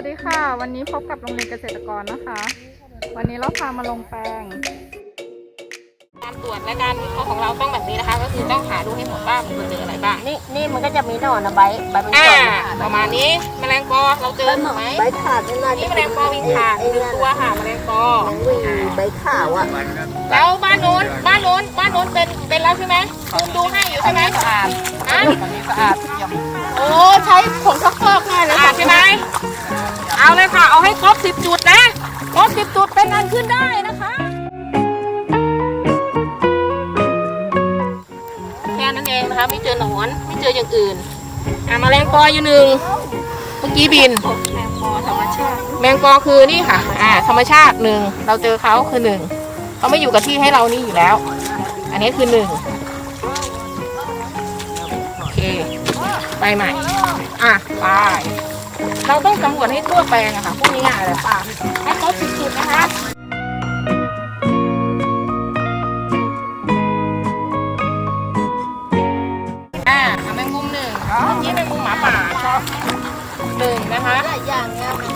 วัสดีค่ะ วันนี้พบกับโรงเรียนเกษตรกรนะคะ วันนี้เราพามาลงแปลง การตรวจและการวิเคราะห์ของเราต้องแบบนี้นะคะ ก็คือต้องหาดูให้หมดว่ามันเจออะไรบ้างนี่นี่มันก็จะมีหนอนนะใบใบมันอ่าจมประมาณนี้แมลงปอเราเจอถูกไหมใบขาดนี่น่านี่จะแมลงปอวิงขาดหนึ่งตัวค่ะแมลงปอแมงวีใบขาวอะแล้วบ้านโน้นบ้านโน้นบ้านโน้นเป็นเป็นแล้วใช่ไหมคุณดูให้อยู่ใช่ไหมสะอาดอะสะอาดเยี่ยมโอ้ใช้ผงซักฟอก นั้นเองนะคะ ไม่เจอหนอน ไม่เจออย่างอื่น อะแมลงปออยู่หนึ่งเมื่อกี้บิน แมงปอธรรมชาติแมงปอคือนี่ค่ะ อ่า ธรรมชาติหนึ่งเราเจอเขาคือหนึ่งเขาไม่อยู่กับที่ให้เรานี่อยู่แล้ว อันนี้คือหนึ่งโอเค ไปใหม่ อะไปเราต้องสำรวจให้ทั่วแปลงอะค่ะพวกนี้ง่ายเลยป่ะให้ครบสิบจุดนะคะ นอย่างเนี่ย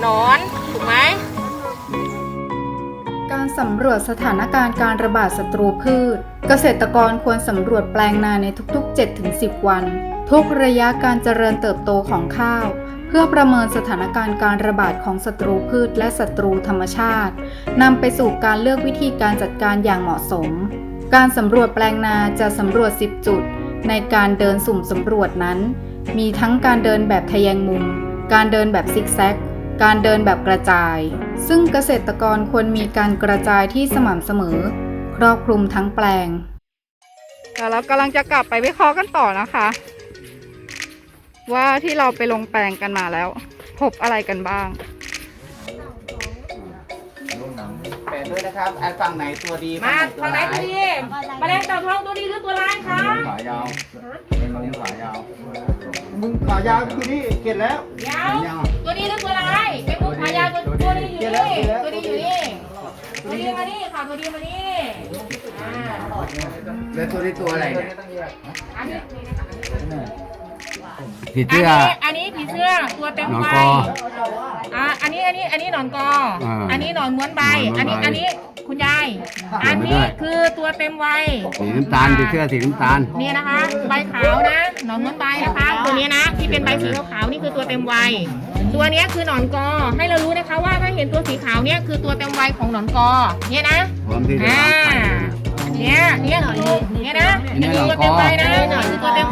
หนอนถูกไหมการสำรวจสถานการณ์การระบาดศัตรูพืช เกษตรกรควรสำรวจแปลงนาในทุกๆ 7-10 วัน ทุกระยะการเจริญเติบโตของข้าว เพื่อประเมินสถานการณ์การระบาดของศัตรูพืชและศัตรูธรรมชาตินำไปสู่การเลือกวิธีการจัดการอย่างเหมาะสม การสำรวจแปลงนาจะสำรวจ 10 จุด ในการเดินสุ่มสำรวจนั้น มีทั้งการเดินแบบทะแยงมุม การเดินแบบซิกแซก การเดินแบบกระจาย ซึ่งเกษตรกรควรมีการกระจายที่สม่ำเสมอ ครอบคลุมทั้งแปลงแต่เรากำลังจะกลับไปวิเคราะห์กันต่อนะคะ ว่าที่เราไปลงแปลงกันมาแล้ว พบอะไรกันบ้าง แปดด้วยนะครับอันฝั่งไหนตัวดีมาทางไหนตัวดีแมลงเต่าทองตัวดีหรือตัวร้ายคะขายาวมึงขายาว มึงขายาวคือนี่เก็บแล้วยาวตัวดีหรือตัวร้ายเป็นผู้ขายาวตัวตัวดีอยู่นี่ตัวดีอยู่นี่ตัวดีมานี่ค่ะตัวดีมานี่อ่าแล้วตัวนี้ตัวอะไรเนี่ยอันนี้ผีอันเสื้อนี้อันนี้ผีเสื้อตัวเต็มหนอ นใบกออะอันนี้อันนี้อันนี้หนอนกออา อันนี้หนอนม้วนใบหนอนม้วนใบอันนี้อันนี้คุณยายเขีอัยนนไว้นี้ด้วยคือตัวเต็มวัย สีน้ำตาลผีเสื้อสีน้ำตาล นี่นะคะใบขาวนะหนอนม้วนใบนะคะตัวนี้นะที่เป็นใบสีขาวๆนี่คือตัวเต็มวัย ตัวเนี้ยคือหนอนกอให้เรารู้นะคะว่าถ้าเห็นตัวสีขาวเนี่ยคือตัวเต็มวัยของหนอนกอเนี่ยนะพร้อมที่จะอ่าวางไข่ เนี่ยเนี่ยคือเนี่ยนะอันนี่นี้คือหนตัอวนกอเต็มวัยนะนี่คือตัวเต็ม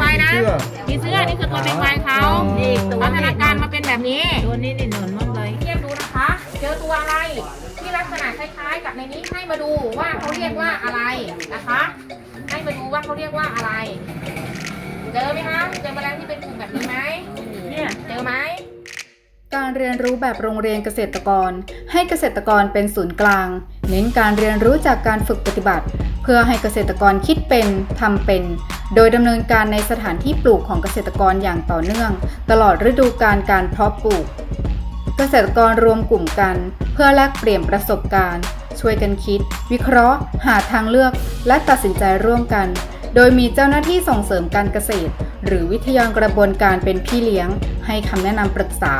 วัยนะ ผีเสื้อนี่คือตัวเต็มวัยเขานี่ตัวพัฒนาการมาเป็นแบบนี้ตัวนี้นี่หนอนมันเลยเทียบดูนะคะ เจอตัวอะไรที่ลักษณะคล้ายๆ กับในนี้ให้มาดูว่าเขาเรียกว่าอะไรนะคะ ให้มาดูว่าเขาเรียกว่าอะไร เจอไหมคะเจอแมลงที่เป็นกลุ่มแบบนี้ไหมเนี่ยเจอไหมการเรียนรู้แบบโรงเรียนเกษตรกร ให้เกษตรกรเป็นศูนย์กลาง เน้นการเรียนรู้จากการฝึกปฏิบัติ เพื่อให้เกษตรกรคิดเป็นทำเป็น โดยดำเนินการในสถานที่ปลูกของเกษตรกรอย่างต่อเนื่อง ตลอดฤดูการการเพาะปลูก เกษตรกรรวมกลุ่มกัน เพื่อแลกเปลี่ยนประสบการณ์ ช่วยกันคิด วิเคราะห์ หาทางเลือก และตัดสินใจร่วมกัน โดยมีเจ้าหน้าที่ส่งเสริมการเกษตร หรือวิทยากรกระบวนการเป็นพี่เลี้ยง ให้คำแนะนำปรึกษา